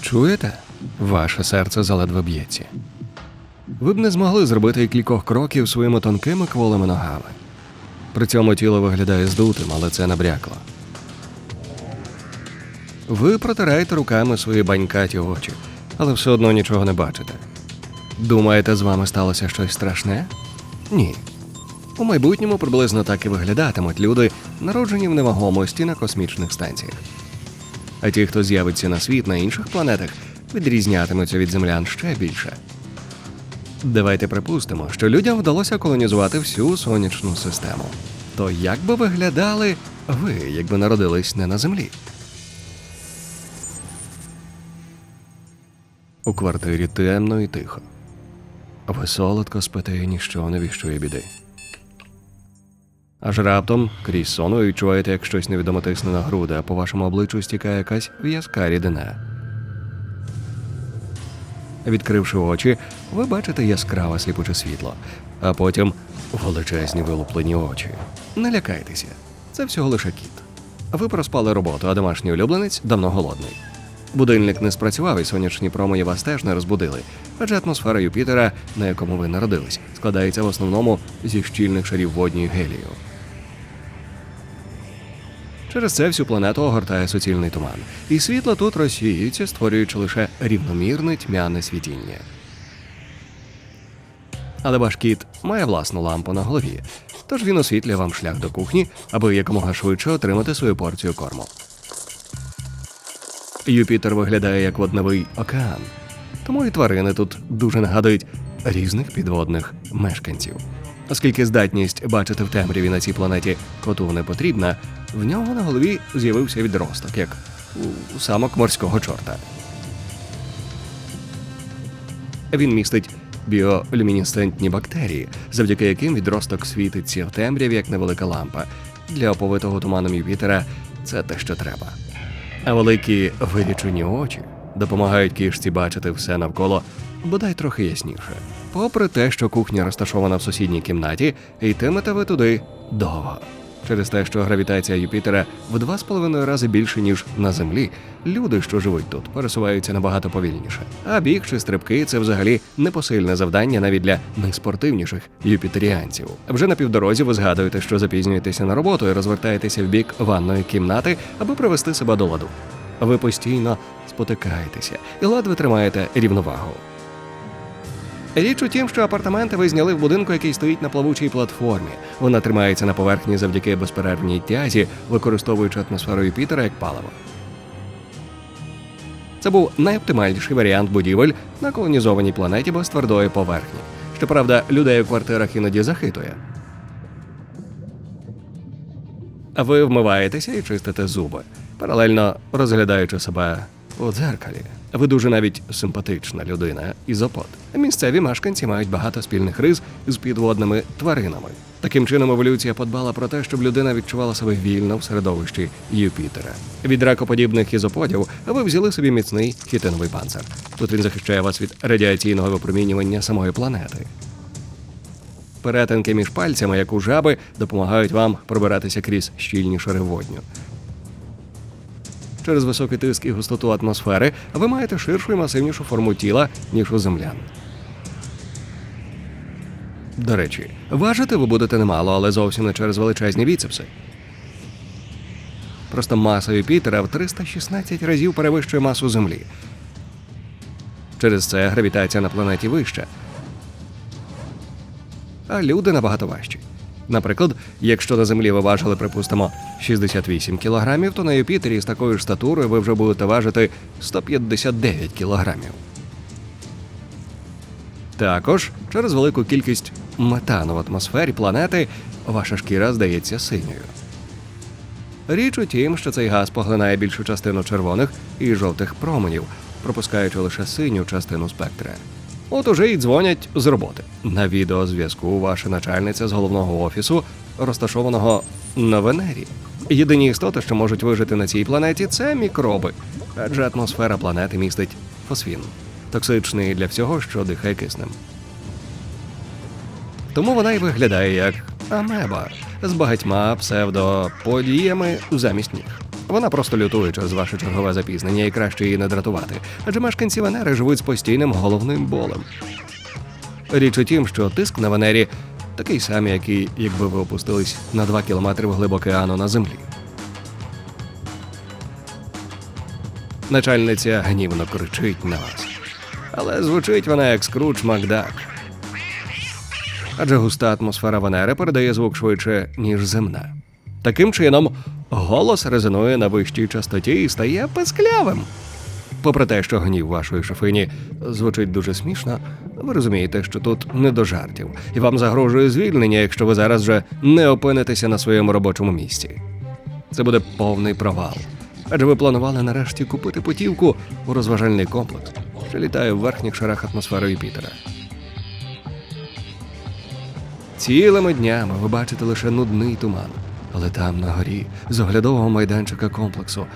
Чуєте? Ваше серце заледве б'ється. Ви б не змогли зробити кількох кроків своїми тонкими кволими ногами. При цьому тіло виглядає здутим, але це набрякло. Ви протираєте руками свої банькаті очі, але все одно нічого не бачите. Думаєте, з вами сталося щось страшне? Ні. У майбутньому приблизно так і виглядатимуть люди, народжені в невагомості на космічних станціях. А ті, хто з'явиться на світ на інших планетах, відрізнятимуться від землян ще більше. Давайте припустимо, що людям вдалося колонізувати всю сонячну систему. То як би виглядали ви, якби народились не на землі? У квартирі темно і тихо. Ви солодко спите і ніщо не віщує біди. Аж раптом крізь сон ви відчуваєте, як щось невідомо тисне на груди, а по вашому обличчю стікає якась в'язка рідина. Відкривши очі, ви бачите яскраве сліпуче світло, а потім величезні вилуплені очі. Не лякайтеся, це всього лише кіт. Ви проспали роботу, а домашній улюбленець давно голодний. Будильник не спрацював, і сонячні промені вас теж не розбудили, адже атмосфера Юпітера, на якому ви народились, складається в основному зі щільних шарів водню і гелію. Через це всю планету огортає суцільний туман, і світло тут розсіюється, створюючи лише рівномірне тьмяне світіння. Але ваш кіт має власну лампу на голові, тож він освітлює вам шлях до кухні, аби якомога швидше отримати свою порцію корму. Юпітер виглядає як водневий океан, тому і тварини тут дуже нагадують різних підводних мешканців. Оскільки здатність бачити в темряві на цій планеті коту не потрібна, в нього на голові з'явився відросток, як у самок морського чорта. Він містить біолюмінесцентні бактерії, завдяки яким відросток світиться в темряві, як невелика лампа. Для оповитого туманом Юпітера це те, що треба. А великі вирічені очі допомагають кішці бачити все навколо, бодай трохи ясніше. Попри те, що кухня розташована в сусідній кімнаті, йтимете ви туди довго. Через те, що гравітація Юпітера в два з половиною рази більше, ніж на Землі, люди, що живуть тут, пересуваються набагато повільніше. А біг чи стрибки це взагалі непосильне завдання навіть для найспортивніших юпітеріанців. Вже на півдорозі ви згадуєте, що запізнюєтеся на роботу і розвертаєтеся в бік ванної кімнати, аби привести себе до ладу. Ви постійно спотикаєтеся і ледве тримаєте рівновагу. Річ у тім, що апартаменти ви зняли в будинку, який стоїть на плавучій платформі. Вона тримається на поверхні завдяки безперервній тязі, використовуючи атмосферу Юпітера як паливо. Це був найоптимальніший варіант будівель на колонізованій планеті без твердої поверхні. Щоправда, людей у квартирах іноді захитує. А ви вмиваєтеся і чистите зуби, паралельно розглядаючи себе у дзеркалі. Ви дуже навіть симпатична людина ізопод. Місцеві мешканці мають багато спільних рис з підводними тваринами. Таким чином, еволюція подбала про те, щоб людина відчувала себе вільно в середовищі Юпітера. Від ракоподібних ізоподів ви взяли собі міцний хітиновий панцир. Тут він захищає вас від радіаційного випромінювання самої планети. Перетинки між пальцями, як у жаби, допомагають вам пробиратися крізь щільні шари водню. Через високий тиск і густоту атмосфери ви маєте ширшу і масивнішу форму тіла, ніж у землян. До речі, важити ви будете немало, але зовсім не через величезні біцепси. Просто маса Юпітера в 316 разів перевищує масу Землі. Через це гравітація на планеті вища. А люди набагато важчі. Наприклад, якщо на землі ви важили, припустимо, 68 кілограмів, то на Юпітері з такою ж статурою ви вже будете важити 159 кілограмів. Також через велику кількість метану в атмосфері планети ваша шкіра здається синьою. Річ у тім, що цей газ поглинає більшу частину червоних і жовтих променів, пропускаючи лише синю частину спектра. От уже й дзвонять з роботи. На відеозв'язку ваша начальниця з головного офісу, розташованого на Венері. Єдині істоти, що можуть вижити на цій планеті, це мікроби, адже атмосфера планети містить фосфін, токсичний для всього, що дихає киснем. Тому вона й виглядає як амеба з багатьма псевдоподіями замість ніг. Вона просто лютує через ваше чергове запізнення і краще її не дратувати, адже мешканці Венери живуть з постійним головним болем. Річ у тім, що тиск на Венері такий самий, який, якби ви опустились на 2 кілометри в глиб океану на землі. Начальниця гнівно кричить на вас. Але звучить вона як скруч Макдак. Адже густа атмосфера Венери передає звук швидше, ніж земна. Таким чином, голос резонує на вищій частоті і стає песклявим. Попри те, що гнів вашої шофині звучить дуже смішно, ви розумієте, що тут не до жартів, і вам загрожує звільнення, якщо ви зараз вже не опинитеся на своєму робочому місці. Це буде повний провал. Адже ви планували нарешті купити путівку у розважальний комплекс, що літає в верхніх шарах атмосфери Юпітера. Цілими днями ви бачите лише нудний туман, але там на горі, з оглядового майданчика комплексу,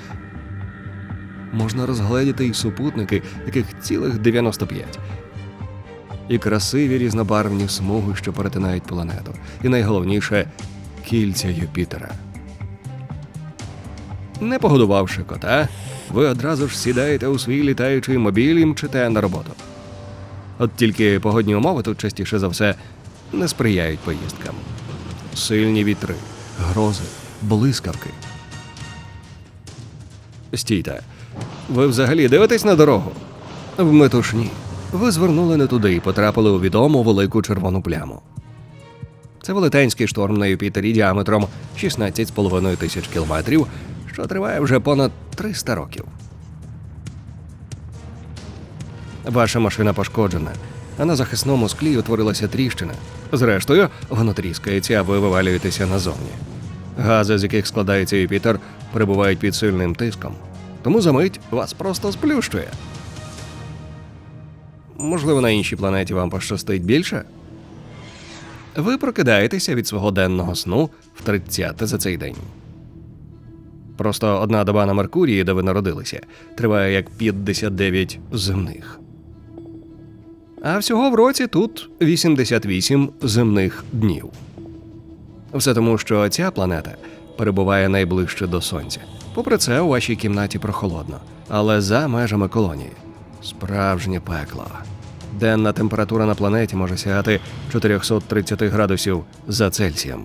можна розгледіти і супутники, яких цілих 95. І красиві різнобарвні смуги, що перетинають планету. І найголовніше кільця Юпітера. Не погодувавши кота, ви одразу ж сідаєте у свій літаючий мобіль і мчите на роботу. От тільки погодні умови тут частіше за все не сприяють поїздкам. Сильні вітри, грози, блискавки. Стійте, ви взагалі дивитесь на дорогу? В метушні. Ви звернули не туди і потрапили у відому велику червону пляму. Це велетенський шторм на Юпітері діаметром 16,5 тисяч кілометрів, що триває вже понад 300 років. Ваша машина пошкоджена, а на захисному склі утворилася тріщина. Зрештою, воно тріскається, а ви вивалюєтеся назовні. Гази, з яких складається Юпітер, перебувають під сильним тиском, тому за мить вас просто сплющує. Можливо, на іншій планеті вам пощастить більше? Ви прокидаєтеся від свого денного сну в 30 за цей день. Просто одна доба на Меркурії, де ви народилися, триває як 59 земних. А всього в році тут 88 земних днів. Все тому, що ця планета перебуває найближче до сонця. Попри це, у вашій кімнаті прохолодно, але за межами колонії справжнє пекло. Денна температура на планеті може сягати 430 градусів за Цельсієм.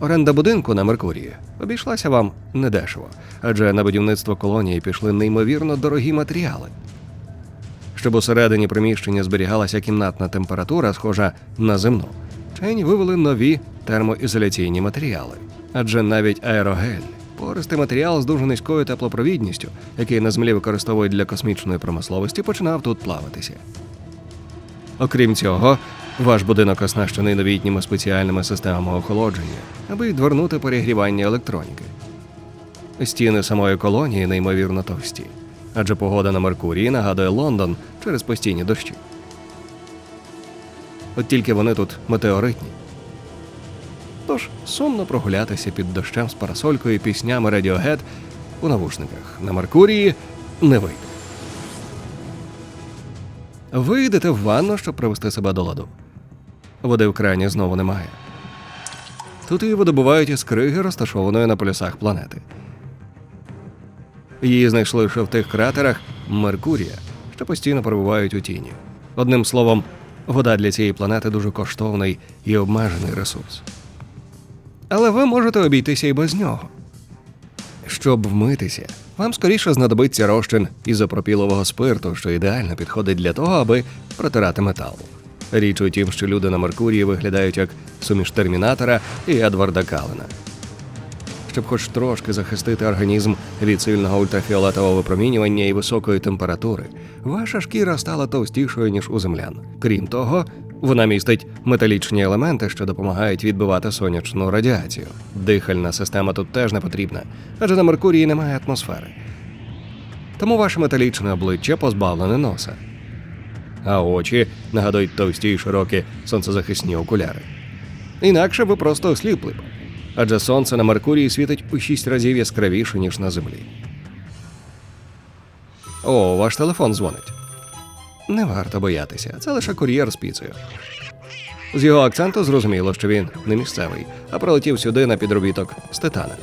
Оренда будинку на Меркурії обійшлася вам недешево, адже на будівництво колонії пішли неймовірно дорогі матеріали. Щоб усередині приміщення зберігалася кімнатна температура, схожа на земну, вчені вивели нові термоізоляційні матеріали. Адже навіть аерогель пористий матеріал з дуже низькою теплопровідністю, який на землі використовують для космічної промисловості, починав тут плаватися. Окрім цього, ваш будинок оснащений новітніми спеціальними системами охолодження, аби відвернути перегрівання електроніки. Стіни самої колонії неймовірно товсті, адже погода на Меркурії нагадує Лондон через постійні дощі. От тільки вони тут метеоритні. Тож сумно прогулятися під дощем з парасолькою і піснями Radiohead у навушниках на Меркурії не вийде. Ви йдете в ванну, щоб привести себе до ладу. Води в крані знову немає. Тут її видобувають із криги, розташованої на полюсах планети. Її знайшли лише в тих кратерах Меркурія, що постійно перебувають у тіні. Одним словом, вода для цієї планети дуже коштовний і обмежений ресурс. Але ви можете обійтися і без нього. Щоб вмитися, вам скоріше знадобиться розчин ізопропілового спирту, що ідеально підходить для того, аби протирати метал. Річ у тім, що люди на Меркурії виглядають як суміш термінатора і Едварда Калена. Щоб хоч трошки захистити організм від сильного ультрафіолетового випромінювання і високої температури, ваша шкіра стала товстішою, ніж у землян. Крім того, вона містить металічні елементи, що допомагають відбивати сонячну радіацію. Дихальна система тут теж не потрібна, адже на Меркурії немає атмосфери. Тому ваше металічне обличчя позбавлене носа. А очі нагадують товсті й широкі сонцезахисні окуляри. Інакше ви просто осліпли б. Адже сонце на Меркурії світить у шість разів яскравіше, ніж на землі. О, ваш телефон дзвонить. Не варто боятися, це лише кур'єр з піцею. З його акценту зрозуміло, що він не місцевий, а прилетів сюди на підробіток з титана.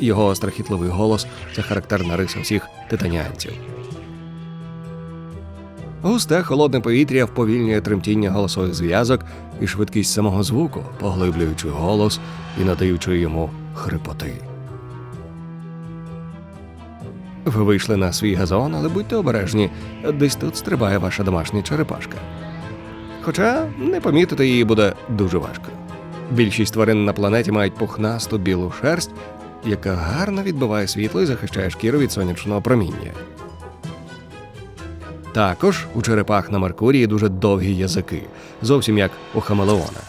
Його страхітливий голос це характерна риса всіх титанянців. Густе холодне повітря вповільнює тремтіння голосових зв'язок і швидкість самого звуку, поглиблюючи голос і надаючи йому хрипоти. Ви вийшли на свій газон, але будьте обережні, десь тут стрибає ваша домашня черепашка. Хоча не помітити її буде дуже важко. Більшість тварин на планеті мають пухнасту білу шерсть, яка гарно відбиває світло і захищає шкіру від сонячного проміння. Також у черепах на Меркурії дуже довгі язики, зовсім як у хамелеона.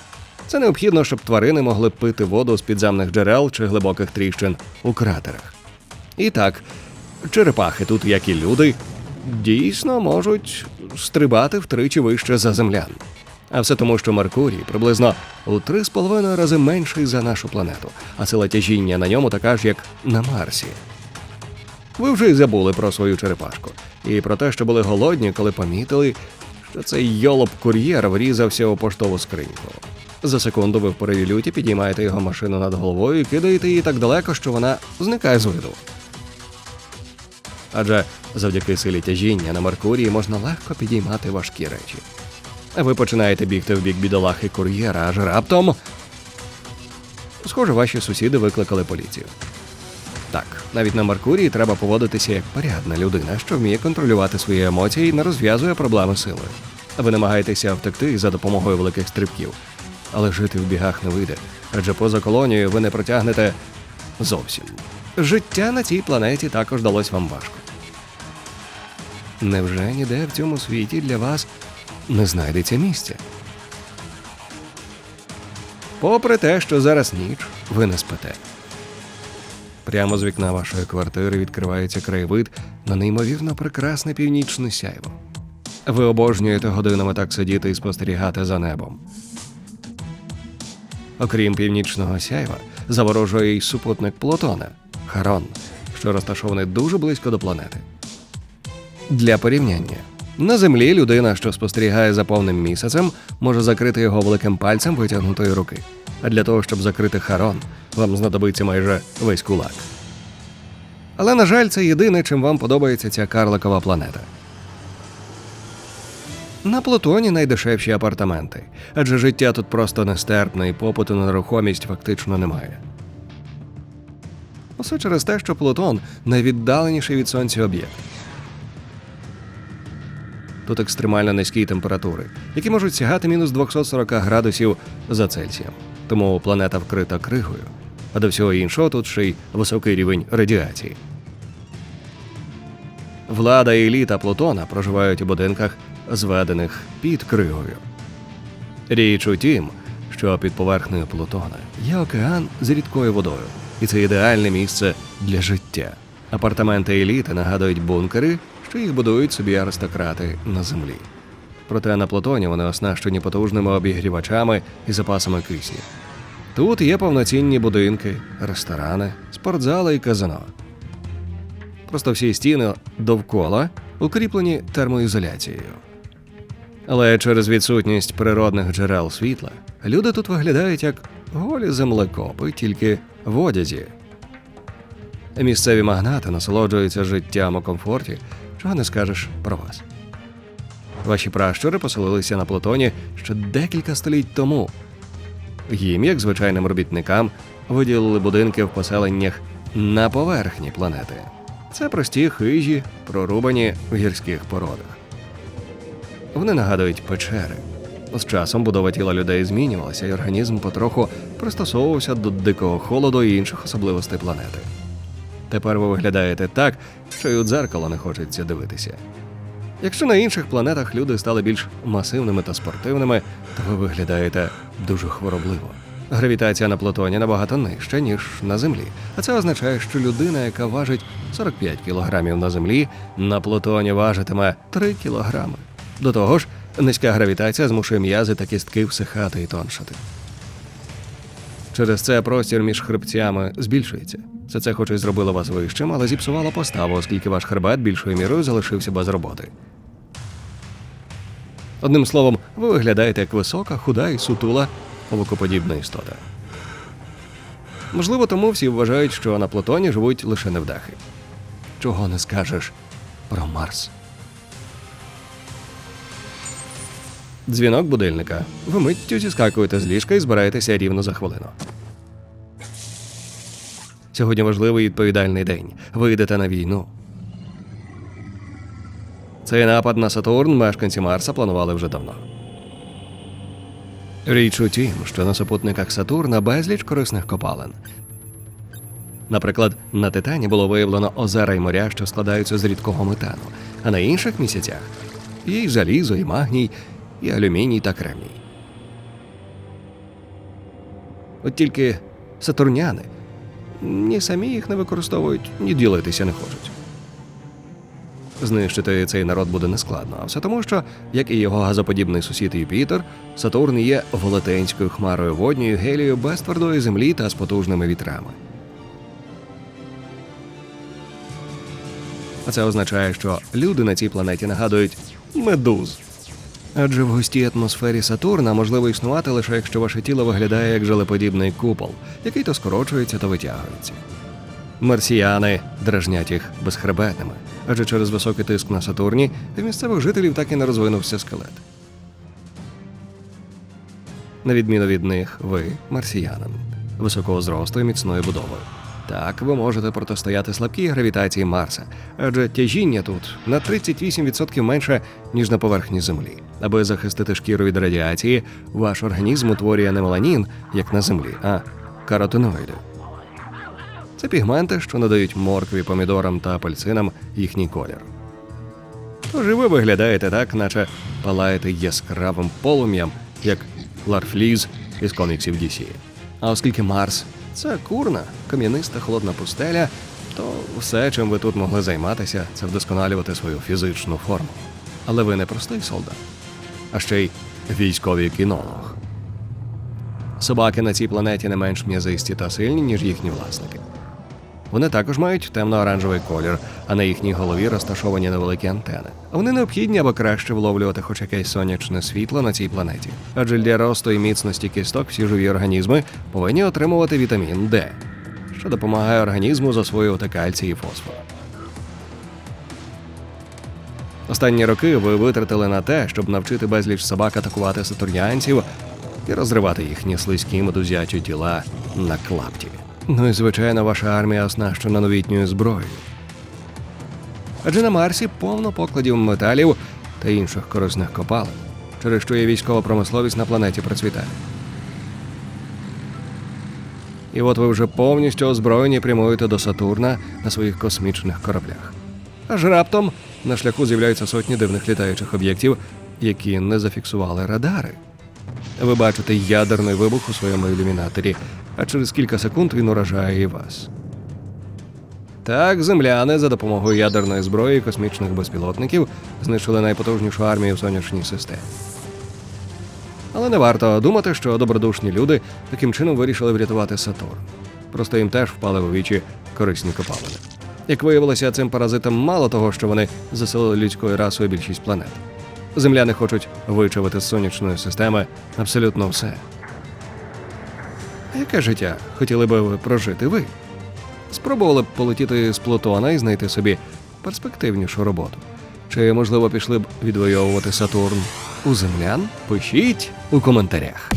Це необхідно, щоб тварини могли пити воду з підземних джерел чи глибоких тріщин у кратерах. І так, черепахи тут, як і люди, дійсно можуть стрибати втричі вище за землян. А все тому, що Меркурій приблизно у три з половиною рази менший за нашу планету, а сила тяжіння на ньому така ж, як на Марсі. Ви вже й забули про свою черепашку і про те, що були голодні, коли помітили, що цей йолоп кур'єр врізався у поштову скриньку. За секунду ви в пориві люті підіймаєте його машину над головою і кидаєте її так далеко, що вона зникає з виду. Адже завдяки силі тяжіння на Меркурії можна легко підіймати важкі речі. Ви починаєте бігти в бік бідолахи кур'єра, аж раптом. Схоже, ваші сусіди викликали поліцію. Так, навіть на Меркурії треба поводитися як порядна людина, що вміє контролювати свої емоції і не розв'язує проблеми силою. Ви намагаєтеся втекти за допомогою великих стрибків, але жити в бігах не вийде, адже поза колонією ви не протягнете зовсім. Життя на цій планеті також далось вам важко. Невже ніде в цьому світі для вас не знайдеться місця? Попри те, що зараз ніч, ви не спите. Прямо з вікна вашої квартири відкривається краєвид на неймовірно прекрасне північне сяйво. Ви обожнюєте годинами так сидіти і спостерігати за небом. Окрім північного сяйва, заворожує й супутник Плутона Харон, що розташований дуже близько до планети. Для порівняння. На землі людина, що спостерігає за повним місяцем, може закрити його великим пальцем витягнутої руки. А для того, щоб закрити Харон, вам знадобиться майже весь кулак. Але, на жаль, це єдине, чим вам подобається ця карликова планета. На Плутоні найдешевші апартаменти, адже життя тут просто нестерпне і попиту на нерухомість фактично немає. Усе через те, що Плутон найвіддаленіший від сонця об'єкт. Тут екстремально низькі температури, які можуть сягати мінус 240 градусів за Цельсієм. Тому планета вкрита кригою, а до всього іншого тут ще й високий рівень радіації. Влада і еліта Плутона проживають у будинках, зведених під кригою. Річ у тім, що під поверхнею Плутона є океан з рідкою водою, і це ідеальне місце для життя. Апартаменти еліти нагадують бункери, що їх будують собі аристократи на землі. Проте на Плутоні вони оснащені потужними обігрівачами і запасами кисню. Тут є повноцінні будинки, ресторани, спортзали і казино. Просто всі стіни довкола укріплені термоізоляцією. Але через відсутність природних джерел світла люди тут виглядають як голі землекопи, тільки в одязі. Місцеві магнати насолоджуються життям у комфорті, чого не скажеш про вас. Ваші пращури поселилися на Плутоні ще декілька століть тому. Їм, як звичайним робітникам, виділили будинки в поселеннях на поверхні планети. Це прості хижі, прорубані в гірських породах. Вони нагадують печери. З часом будова тіла людей змінювалася, і організм потроху пристосовувався до дикого холоду і інших особливостей планети. Тепер ви виглядаєте так, що й у дзеркало не хочеться дивитися. Якщо на інших планетах люди стали більш масивними та спортивними, то ви виглядаєте дуже хворобливо. Гравітація на Плутоні набагато нижча, ніж на Землі. А це означає, що людина, яка важить 45 кілограмів на Землі, на Плутоні важитиме 3 кілограми. До того ж, низька гравітація змушує м'язи та кістки всихати і тоншати. Через це простір між хребцями збільшується. Це це хоч і зробило вас вищим, але зіпсувало поставу, оскільки ваш хребет більшою мірою залишився без роботи. Одним словом, ви виглядаєте як висока, худа і сутула овокоподібна істота. Можливо, тому всі вважають, що на Плутоні живуть лише невдахи. Чого не скажеш про Марс. Дзвінок будильника. Ви миттю зіскакуєте з ліжка і збираєтеся рівно за хвилину. Сьогодні важливий і відповідальний день. Ви йдете на війну. Цей напад на Сатурн мешканці Марса планували вже давно. Річ у тім, що на супутниках Сатурна безліч корисних копалин. Наприклад, на Титані було виявлено озера й моря, що складаються з рідкого метану, а на інших місяцях є й залізо, і магній, і алюміній та кремній. От тільки сатурняни ні самі їх не використовують, ні ділитися не хочуть. Знищити цей народ буде нескладно, а все тому, що, як і його газоподібний сусід Юпітер, Сатурн є велетенською хмарою водньою гелію без твердої землі та з потужними вітрами. А це означає, що люди на цій планеті нагадують медуз. Адже в густій атмосфері Сатурна можливо існувати лише якщо ваше тіло виглядає як желеподібний купол, який то скорочується, то витягується. Марсіяни дражнять їх безхребетними, адже через високий тиск на Сатурні в місцевих жителів так і не розвинувся скелет. На відміну від них, ви марсіянин, високого зросту і міцною будовою. Так, ви можете протистояти слабкій гравітації Марса, адже тяжіння тут на 38% менше, ніж на поверхні Землі. Аби захистити шкіру від радіації, ваш організм утворює не меланін, як на Землі, а каротиноїди. Це пігменти, що надають моркві, помідорам та апельсинам їхній колір. Тож і ви виглядаєте так, наче палаєте яскравим полум'ям, як Ларфліз із коміксів DC. А оскільки Марс це курна, кам'яниста холодна пустеля, то все, чим ви тут могли займатися, це вдосконалювати свою фізичну форму. Але ви не простий солдат, а ще й військовий кінолог. Собаки на цій планеті не менш м'язисті та сильні, ніж їхні власники. Вони також мають темно-оранжевий колір, а на їхній голові розташовані невеликі антени. Вони необхідні, аби краще вловлювати хоч якесь сонячне світло на цій планеті. Адже для росту і міцності кісток всі живі організми повинні отримувати вітамін Д, що допомагає організму засвоювати кальцій і фосфор. Останні роки ви витратили на те, щоб навчити безліч собак атакувати сатурнянців і розривати їхні слизькі медузячі тіла на клапті. Ну і звичайно, ваша армія оснащена новітньою зброєю. Адже на Марсі повно покладів металів та інших корисних копалин, через що є військова промисловість на планеті процвітає. І от ви вже повністю озброєні прямуєте до Сатурна на своїх космічних кораблях. Аж раптом на шляху з'являються сотні дивних літаючих об'єктів, які не зафіксували радари. Ви бачите ядерний вибух у своєму ілюмінаторі, а через кілька секунд він уражає і вас. Так, земляни за допомогою ядерної зброї і космічних безпілотників знищили найпотужнішу армію в сонячній системі. Але не варто думати, що добродушні люди таким чином вирішили врятувати Сатурн. Просто їм теж впали у вічі корисні копалини. Як виявилося, цим паразитам мало того, що вони заселили людською расою більшість планет. Земляни хочуть вичавити з сонячної системи абсолютно все. Яке життя хотіли би ви прожити ви? Спробували б полетіти з Плутона і знайти собі перспективнішу роботу. Чи, можливо, пішли б відвоювати Сатурн у землян? Пишіть у коментарях.